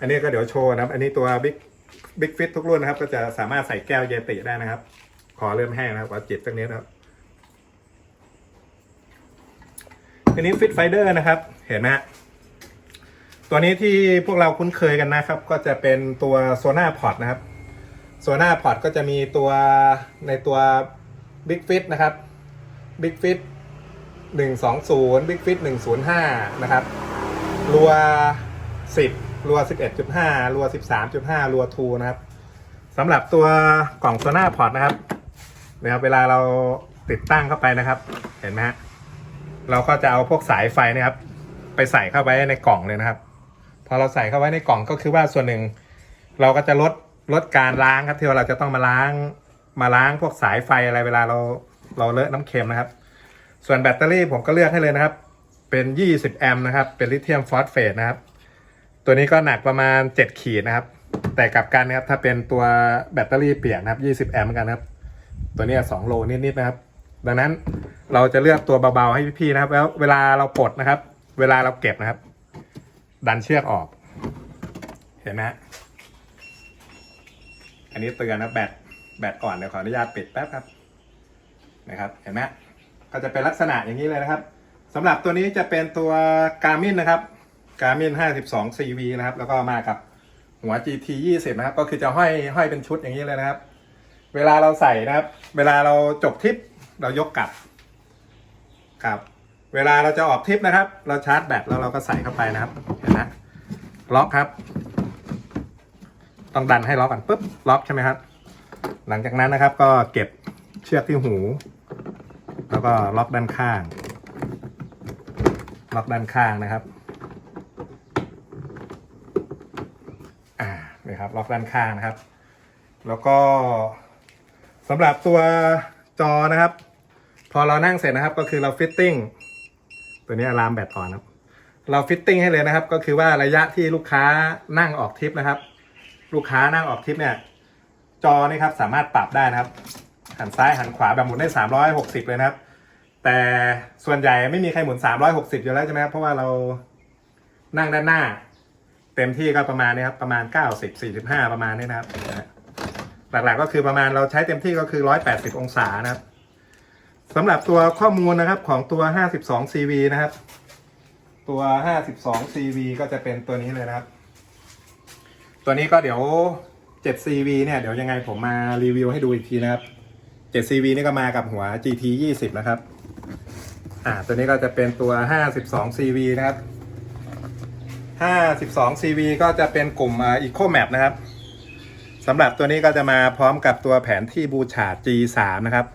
อันนี้ก็เดี๋ยวโชว์นะครับ อันนี้ตัวบิ๊กบิ๊กฟิตทุกรุ่นนะครับ ก็จะสามารถใส่แก้วเยติได้นะครับ ขอเริ่มแห้งนะครับขอจิบสักนิดนะครับอันนี้ฟิตไฟเดอร์นะครับ เห็นไหมตัวนี้ที่พวกเราคุ้นเคยกันนะครับ ก็จะเป็นตัวโซน่าพอร์ตนะครับโซน่าพอร์ตก็จะมีตัวในตัวบิ๊กฟิตนะครับบิ๊กฟิตหนึ่งสองศูนย์บิ๊กฟิตหนึ่งศูนย์ห้านะครับ รัว 10 รัว 11.5 รัว 13.5 รัว2นะครับสำหรับตัวกล่องโซน่าพอร์ตนะครับนะครับเวลาเราติดตั้งเข้าไปนะครับ เห็นไหมฮะเราก็จะเอาพวกสายไฟนะครับ ไปใส่เข้าไว้ในกล่องเลยนะครับ พอเราใส่เข้าไว้ในกล่องก็คือว่าส่วนหนึ่ง เราก็จะลดลดการล้างครับที่เราจะต้องมาล้างมาล้างพวกสายไฟอะไรเวลาเราเราเลอะน้ำเค็มนะครับ ส่วนแบตเตอรี่ผมก็เลือกให้เลยนะครับ เป็น 20 แอมป์นะครับ เป็นลิเธียมฟอสเฟตนะครับ ตัวนี้ก็หนักประมาณ 7 ขีดนะครับ แต่กลับกันนะครับถ้าเป็นตัวแบตเตอรี่เปียกนะครับ20 แอมป์เหมือนกันครับ ตัวนี้2โลนิดๆนะครับ ดังนั้นเราจะเลือกตัวเบาๆให้พี่ๆนะครับ แล้วเวลาเราปลดนะครับ เวลาเราเก็บนะครับ ดันเชือกออก เห็นไหมอันนี้เตือนนะแบตแบตอ่อนเดี๋ยวขออนุญาตปิดแป๊บครับนะครับเห็นไหมก็จะเป็นลักษณะอย่างนี้เลยนะครับสำหรับตัวนี้จะเป็นตัว Garmin นะครับ Garmin 52 CV นะครับ แล้วก็มากับหัว GT 20 นะครับ ก็คือจะห้อยห้อยเป็นชุดอย่างนี้เลยนะครับ เวลาเราใส่นะครับ เวลาเราจบทริปเรายกกลับครับ เวลาเราจะออกทริปนะครับ เราชาร์จแบตแล้วเราก็ใส่เข้าไปนะครับเห็นไหมล็อกครับ ต้องดันให้ล็อกก่อนปุ๊บล็อกใช่ไหมครับ หลังจากนั้นนะครับ ก็เก็บเชือกที่หู แล้วก็ล็อกด้านข้าง ล็อกด้านข้างนะครับ นี่ครับล็อกด้านข้างนะครับ แล้วก็สำหรับตัวจอนะครับ พอเรานั่งเสร็จนะครับ ก็คือเราฟิตติ้งตัวนี้อะลามแบตอ่อนครับ เราฟิตติ้งให้เลยนะครับ ก็คือว่าระยะที่ลูกค้านั่งออกทริปนะครับ ลูกค้านั่งออกทริปเนี่ย จอนี่ครับสามารถปรับได้นะครับ หันซ้ายหันขวาแบบหมุนได้ 360 เลยนะครับ แต่ส่วนใหญ่ไม่มีใครหมุน 360 อยู่แล้วใช่ไหมครับเพราะว่าเรานั่งด้านหน้า เต็มที่ก็ประมาณนี้ครับประมาณ 90 45 ประมาณนี้นะครับ หลักๆก็คือประมาณเราใช้เต็มที่ก็คือ 180 องศานะครับสำหรับตัวข้อมูลนะครับของตัว 52 CV นะครับ ตัว 52 CV ก็จะเป็นตัวนี้เลยนะครับ ตัวนี้ก็เดี๋ยว7 CV เนี่ยเดี๋ยวยังไงผมมารีวิวให้ดูอีกทีนะครับ7 CV นี่ก็มากับหัว GT 20 นะครับ อ่าตัวนี้ก็จะเป็นตัว 52 CV นะครับ 52 CV ก็จะเป็นกลุ่มอ่า Eco Map นะครับสำหรับตัวนี้ก็จะมาพร้อมกับตัวแผนที่บูชา G3 นะครับ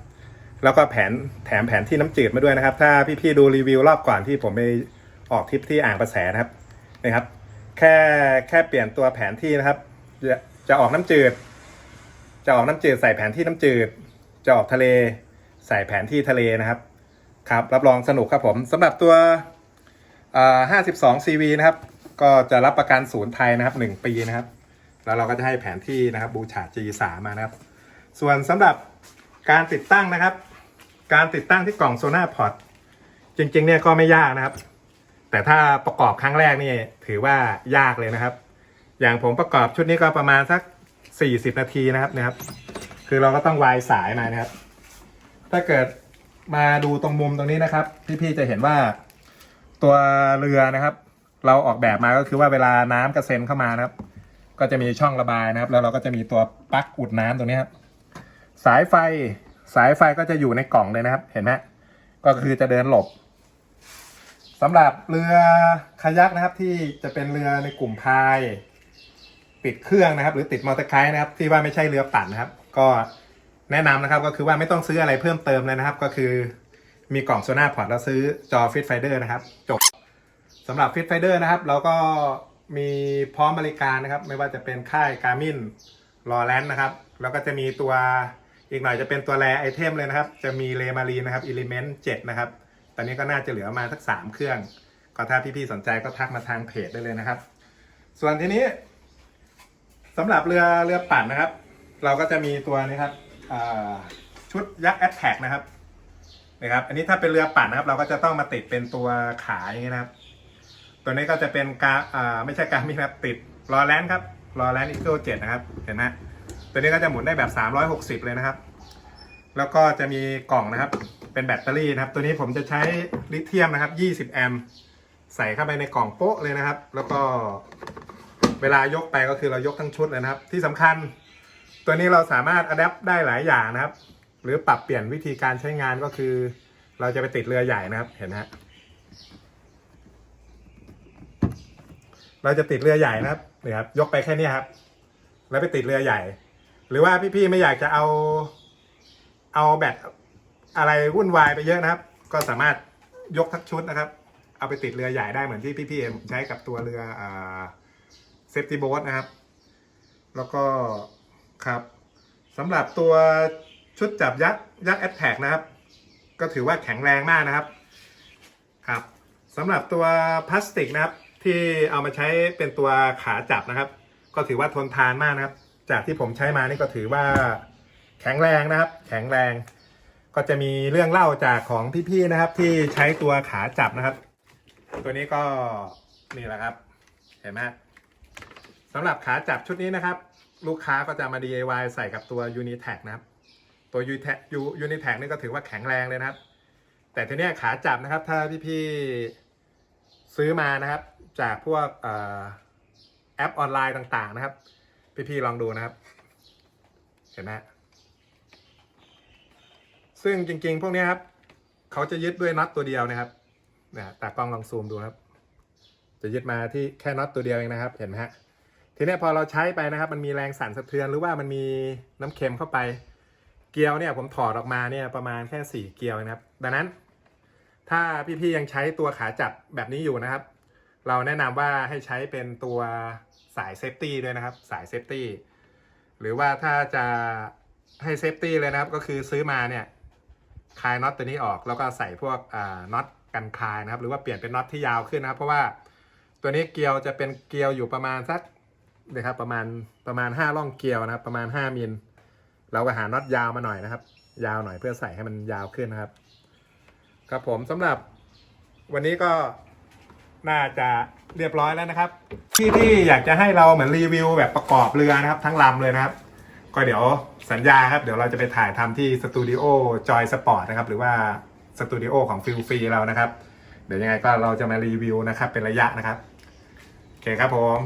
แล้วก็แผนแถมแผนที่น้ำจืดมาด้วยนะครับ ถ้าพี่ๆดูรีวิวรอบก่อนที่ผมไปออกทริปที่อ่างประแสนะครับนะครับ แค่แค่เปลี่ยนตัวแผนที่นะครับ จะจะออกน้ำจืด จะออกน้ำจืดใส่แผนที่น้ำจืด จะออกทะเลใส่แผนที่ทะเลนะครับครับ รับรองสนุกครับผมสำหรับตัวอ่า52 CV นะครับ ก็จะรับประกันศูนย์ไทยนะครับ 1 ปีนะครับ แล้วเราก็จะให้แผนที่นะครับบูชา G3 มานะครับ ส่วนสำหรับการติดตั้งนะครับ การติดตั้งที่กล่องโซน่าพอร์ตจริงๆเนี่ยก็ไม่ยากนะครับ แต่ถ้าประกอบครั้งแรกนี่ถือว่ายากเลยนะครับ อย่างผมประกอบชุดนี้ก็ประมาณสัก 40 นาทีนะครับนะครับ คือเราก็ต้องวายสายมานะครับ ถ้าเกิดมาดูตรงมุมตรงนี้นะครับ พี่ๆจะเห็นว่าตัวเรือนะครับ เราออกแบบมาก็คือว่าเวลาน้ำกระเซ็นเข้ามานะครับ ก็จะมีช่องระบายนะครับ แล้วเราก็จะมีตัวปลั๊กอุดน้ำตรงนี้ครับสายไฟสายไฟก็จะอยู่ในกล่องเลยนะครับ เห็นไหมก็คือจะเดินหลบสำหรับเรือคายักนะครับที่จะเป็นเรือในกลุ่มพายติดเครื่องนะครับ หรือติดมอเตอร์ไซค์นะครับ ที่ว่าไม่ใช่เรือปั่นนะครับ ก็แนะนำนะครับก็คือว่าไม่ต้องซื้ออะไรเพิ่มเติมเลยนะครับ ก็คือมีกล่องโซน่าพอร์ตแล้วซื้อจอฟิตไฟเดอร์นะครับจบ สำหรับฟิตไฟเดอร์นะครับ เราก็มีพร้อมบริการนะครับ ไม่ว่าจะเป็นค่ายการ์มินรอแลนด์นะครับ แล้วก็จะมีตัวอีกหน่อยจะเป็นตัวแรไอเทมเลยนะครับ จะมีเลมารีนะครับอิเลเมนต์7นะครับ ตอนนี้ก็น่าจะเหลือมาสักสามเครื่อง ก็ถ้าพี่ๆสนใจก็ทักมาทางเพจได้เลยนะครับ ส่วนทีนี้สำหรับเรือเรือปั่นนะครับ เราก็จะมีตัวนี้ครับชุดยักษ์แอ t แทกนะครับนะครับ อันนี้ถ้าเป็นเรือปั่นนะครับ เราก็จะต้องมาติดเป็นตัวขาอย่างนี้นะครับ ตัวนี้ก็จะเป็นกาอ่าไม่ใช่การมินะครับติดรอแลนด์ครับรอแลนด์อีโก้เจ็ดนะครับเห็นไหมตัวนี้ก็จะหมุนได้แบบ 360 เลยนะครับ แล้วก็จะมีกล่องนะครับ เป็นแบตเตอรี่นะครับ ตัวนี้ผมจะใช้ลิเธียมนะครับ 20 แอมป์ใส่เข้าไปในกล่องโป๊ะเลยนะครับ แล้วก็เวลายกไปก็คือเรายกทั้งชุดเลยนะครับ ที่สำคัญ ตัวนี้เราสามารถอัดแอปได้หลายอย่างนะครับ หรือปรับเปลี่ยนวิธีการใช้งานก็คือ เราจะไปติดเรือใหญ่นะครับเห็นไหมฮะ เราจะติดเรือใหญ่นะครับนี่ครับ ยกไปแค่นี้ครับ แล้วไปติดเรือใหญ่ หรือว่าพี่ๆไม่อยากจะเอา เอาแบตอะไรวุ่นวายไปเยอะนะครับ ก็สามารถยกทั้งชุดนะครับ เอาไปติดเรือใหญ่ได้เหมือนที่พี่ๆใช้กับตัวเรือเซฟตี้โบ๊ทนะครับ แล้วก็ครับสำหรับตัวชุดจับยักษ์ยักษ์แอ t แทกนะครับ ก็ถือว่าแข็งแรงมากนะครับ ครับสำหรับตัวพลาสติกนะครับ ที่เอามาใช้เป็นตัวขาจับนะครับ ก็ถือว่าทนทานมากนะครับ จากที่ผมใช้มานี่ก็ถือว่าแข็งแรงนะครับ แข็งแรง ก็จะมีเรื่องเล่าจากของพี่ๆนะครับ ที่ใช้ตัวขาจับนะครับ ตัวนี้ก็นี่แหละครับ เห็นไหมสำหรับขาจับชุดนี้นะครับ ลูกค้าก็จะมา DIY ใส่กับตัว Unitag นะครับ ตัว Unitag Unitag นี่ก็ถือว่าแข็งแรงเลยนะครับ แต่ทีนี้ขาจับนะครับ ถ้าพี่ๆ ซื้อมานะครับ จากพวกอแอปออนไลน์ต่างๆนะครับ พี่ๆลองดูนะครับ เห็นไหมซึ่งจริงๆ พวกนี้ครับ เขาจะยึดด้วยน็อตตัวเดียวนะครับนะตากล้องลองซูมดูครับ จะยึดมาที่แค่น็อตตัวเดียวเองนะครับ เห็นไหมฮะทีนี้พอเราใช้ไปนะครับ มันมีแรงสั่นสะเทือนหรือว่ามันมีน้ำเค็มเข้าไปเกลียวเนี่ยผมถอดออกมาเนี่ยประมาณแค่สี่เกลียวนะครับ ดังนั้น ถ้าพี่ๆยังใช้ตัวขาจับแบบนี้อยู่นะครับ เราแนะนำว่าให้ใช้เป็นตัวสายเซฟตี้ด้วยนะครับ สายเซฟตี้หรือว่าถ้าจะให้เซฟตี้เลยนะครับ ก็คือซื้อมาเนี่ยคลายน็อตตัวนี้ออกแล้วก็ใส่พวกน็อตกันคลายนะครับ หรือว่าเปลี่ยนเป็นน็อตที่ยาวขึ้นนะครับ เพราะว่าตัวนี้เกลียวจะเป็นเกลียวอยู่ประมาณสักนะครับประมาณประมาณ 5 ร่องเกลียวนะครับ ประมาณ 5มิลเราก็หาน็อตยาวมาหน่อยนะครับ ยาวหน่อยเพื่อใส่ให้มันยาวขึ้นนะครับ ครับผมสำหรับวันนี้ก็น่าจะเรียบร้อยแล้วนะครับ ที่ที่อยากจะให้เราเหมือนรีวิวแบบประกอบเรือนะครับ ทั้งลำเลยนะครับ ก็เดี๋ยวสัญญาครับ เดี๋ยวเราจะไปถ่ายทำที่สตูดิโอจอยสปอร์ตนะครับ หรือว่าสตูดิโอของฟิลฟรีเรานะครับ เดี๋ยวยังไงก็เราจะมารีวิวนะครับ เป็นระยะนะครับ โอเคครับผม